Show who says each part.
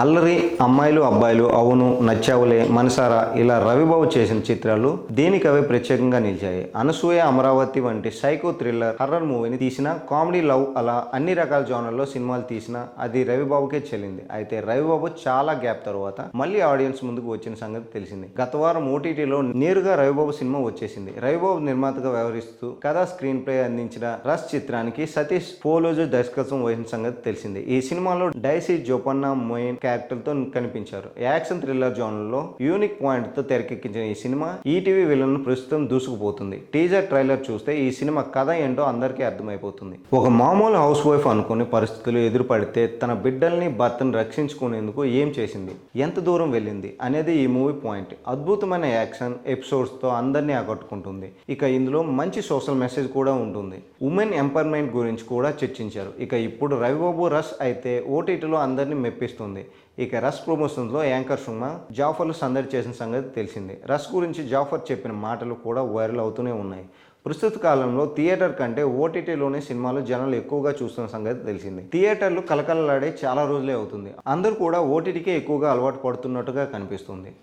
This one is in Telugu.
Speaker 1: అల్లరి అమ్మాయిలు అబ్బాయిలు అవును నచ్చావులే మనసారా ఇలా రవిబాబు చేసిన చిత్రాలు దేనికవే ప్రత్యేకంగా నిలిచాయి? అనసూయ అమరావతి వంటి సైకో థ్రిల్లర్ హర్రర్ మూవీని తీసిన కామెడీ లవ్ అలా అన్ని రకాల జోనర్లో సినిమాలు తీసిన అది రవిబాబుకే చెల్లింది. అయితే రవిబాబు చాలా గ్యాప్ తర్వాత మళ్ళీ ఆడియన్స్ ముందుకు వచ్చిన సంగతి తెలిసింది. గత వారం ఓటీటీలో నేరుగా రవిబాబు సినిమా వచ్చేసింది. రవిబాబు నిర్మాతగా వ్యవహరిస్తూ కథా స్క్రీన్ ప్లే అందించిన రస్ చిత్రానికి సతీష్ పోలోజు దర్శకత్వం వహించిన సంగతి తెలిసింది. ఈ సినిమాలో డైసీ జోపన్న మొయిన్ క్యారెక్టర్తో కనిపించారు. యాక్షన్ థ్రిల్లర్ జోన్లో యూనిక్ పాయింట్తో తెరకెక్కించిన ఈ సినిమా ఈటీవీ విలన్ ప్రస్తుతం దూసుకుపోతుంది. టీజర్ ట్రైలర్ చూస్తే ఈ సినిమా కథ ఏంటో అందరికీ అర్థమైపోతుంది. ఒక మామూలు హౌస్ వైఫ్ అనుకునే పరిస్థితులు ఎదురుపడితే తన బిడ్డల్ని భర్తను రక్షించుకునేందుకు ఏం చేసింది? ఎంత దూరం వెళ్ళింది? అనేది ఈ మూవీ పాయింట్. అద్భుతమైన యాక్షన్ ఎపిసోడ్స్తో అందరినీ ఆకట్టుకుంటుంది. ఇక ఇందులో మంచి సోషల్ మెసేజ్ కూడా ఉంటుంది. ఉమెన్ ఎంపవర్మెంట్ గురించి కూడా చర్చించారు. ఇక ఇప్పుడు రవిబాబు రష్ అయితే ఓటీటీలో అందరినీ మెప్పిస్తుంది. ఇక రస్ ప్రమోషన్స్లో యాంకర్ సుమా జాఫర్లు సందడి చేసిన సంగతి తెలిసిందే. రస్ గురించి జాఫర్ చెప్పిన మాటలు కూడా వైరల్ అవుతూనే ఉన్నాయి. ప్రస్తుత కాలంలో థియేటర్ కంటే ఓటీటీలోనే సినిమాలు జనాలు ఎక్కువగా చూస్తున్న సంగతి తెలిసింది. థియేటర్లు కలకలలాడే చాలా రోజులే అవుతుంది. అందరూ కూడా ఓటీటీకే ఎక్కువగా అలవాటు పడుతున్నట్టుగా కనిపిస్తుంది.